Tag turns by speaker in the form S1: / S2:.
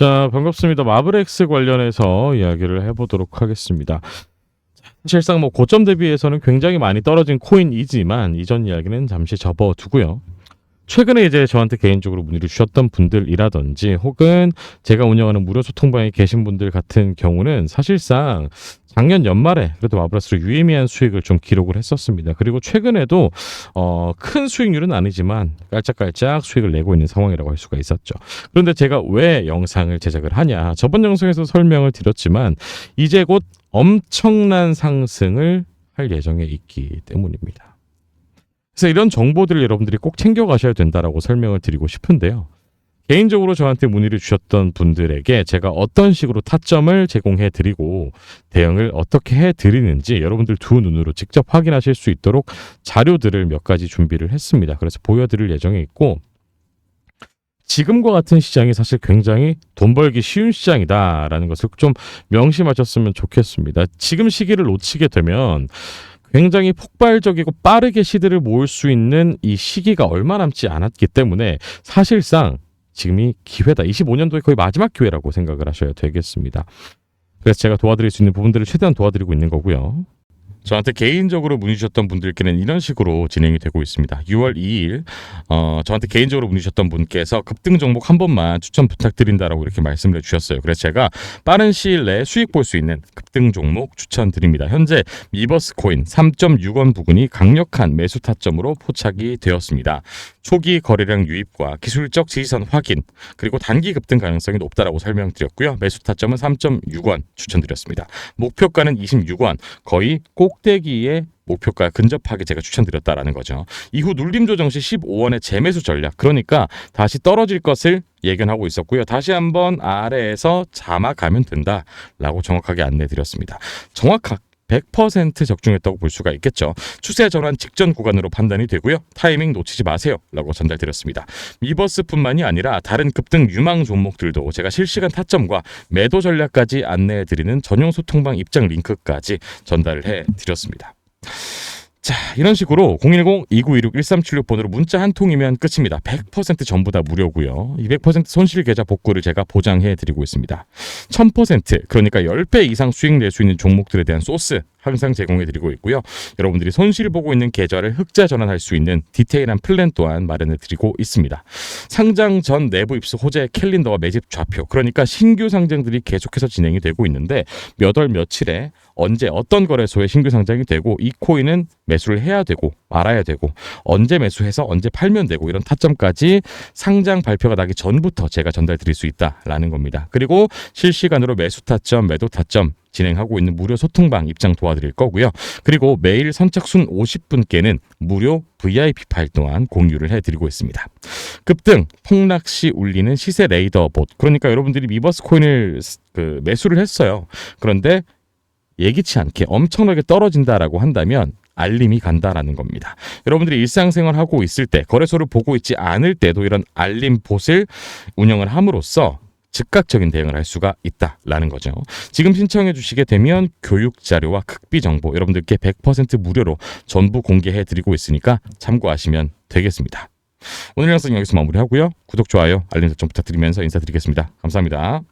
S1: 자, 반갑습니다. 마블엑스 관련해서 이야기를 해보도록 하겠습니다. 사실상 뭐 고점 대비해서는 굉장히 많이 떨어진 코인이지만 이전 이야기는 잠시 접어두고요. 최근에 이제 저한테 개인적으로 문의를 주셨던 분들이라든지 혹은 제가 운영하는 무료 소통방에 계신 분들 같은 경우는 사실상 작년 연말에 그래도 마블엑스로 유의미한 수익을 좀 기록을 했었습니다. 그리고 최근에도 어, 큰 수익률은 아니지만 깔짝깔짝 수익을 내고 있는 상황이라고 할 수가 있었죠. 그런데 제가 왜 영상을 제작을 하냐? 저번 영상에서 설명을 드렸지만 이제 곧 엄청난 상승을 할 예정에 있기 때문입니다. 그래서 이런 정보들을 여러분들이 꼭 챙겨가셔야 된다라고 설명을 드리고 싶은데요. 개인적으로 저한테 문의를 주셨던 분들에게 제가 어떤 식으로 타점을 제공해 드리고 대응을 어떻게 해 드리는지 여러분들 두 눈으로 직접 확인하실 수 있도록 자료들을 몇 가지 준비를 했습니다. 그래서 보여드릴 예정에 있고 지금과 같은 시장이 사실 굉장히 돈 벌기 쉬운 시장이다라는 것을 좀 명심하셨으면 좋겠습니다. 지금 시기를 놓치게 되면 굉장히 폭발적이고 빠르게 시대를 모을 수 있는 이 시기가 얼마 남지 않았기 때문에 사실상 지금이 기회다. 25년도에 거의 마지막 기회라고 생각을 하셔야 되겠습니다. 그래서 제가 도와드릴 수 있는 부분들을 최대한 도와드리고 있는 거고요. 저한테 개인적으로 문의 주셨던 분들께는 이런 식으로 진행이 되고 있습니다. 6월 2일 어, 저한테 개인적으로 문의 주셨던 분께서 급등 종목 한 번만 추천 부탁드린다라고 이렇게 말씀을 해주셨어요. 그래서 제가 빠른 시일 내에 수익 볼 수 있는 급등 종목 추천드립니다. 현재 미버스 코인 3.6원 부근이 강력한 매수 타점으로 포착이 되었습니다. 초기 거래량 유입과 기술적 지지선 확인 그리고 단기 급등 가능성이 높다라고 설명드렸고요. 매수 타점은 3.6원 추천드렸습니다. 목표가는 26원 거의 꼭 대기에 목표가 근접하게 제가 추천드렸다라는 거죠. 이후 눌림 조정 시 15원의 재매수 전략. 그러니까 다시 떨어질 것을 예견하고 있었고요. 다시 한번 아래에서 자막하면 된다라고 정확하게 안내 드렸습니다. 정확하 100% 적중했다고 볼 수가 있겠죠. 추세 전환 직전 구간으로 판단이 되고요. 타이밍 놓치지 마세요 라고 전달드렸습니다. 미버스뿐만이 아니라 다른 급등 유망 종목들도 제가 실시간 타점과 매도 전략까지 안내해 드리는 전용 소통방 입장 링크까지 전달을 해 드렸습니다. 자, 이런 식으로 010-2926-1376번으로 문자 한 통이면 끝입니다. 100% 전부 다 무료고요. 200% 손실 계좌 복구를 제가 보장해 드리고 있습니다. 1000% 그러니까 10배 이상 수익 낼 수 있는 종목들에 대한 소스 항상 제공해 드리고 있고요. 여러분들이 손실 보고 있는 계좌를 흑자 전환할 수 있는 디테일한 플랜 또한 마련해 드리고 있습니다. 상장 전 내부 입수 호재 캘린더와 매집 좌표 그러니까 신규 상장들이 계속해서 진행이 되고 있는데 몇 월 며칠에 언제 어떤 거래소에 신규 상장이 되고 이 코인은 매수를 해야 되고 말아야 되고 언제 매수해서 언제 팔면 되고 이런 타점까지 상장 발표가 나기 전부터 제가 전달 드릴 수 있다라는 겁니다. 그리고 실시간으로 매수 타점, 매도 타점 진행하고 있는 무료 소통방 입장 도와드릴 거고요. 그리고 매일 선착순 50분께는 무료 VIP 파일 또한 공유를 해드리고 있습니다. 급등, 폭락 시 울리는 시세 레이더 봇. 그러니까 여러분들이 미버스 코인을 그 매수를 했어요. 그런데 예기치 않게 엄청나게 떨어진다라고 한다면 알림이 간다라는 겁니다. 여러분들이 일상생활 하고 있을 때 거래소를 보고 있지 않을 때도 이런 알림 봇을 운영을 함으로써 즉각적인 대응을 할 수가 있다라는 거죠. 지금 신청해 주시게 되면 교육 자료와 극비 정보 여러분들께 100% 무료로 전부 공개해 드리고 있으니까 참고하시면 되겠습니다. 오늘 영상 여기서 마무리하고요. 구독, 좋아요, 알림 설정 부탁드리면서 인사드리겠습니다. 감사합니다.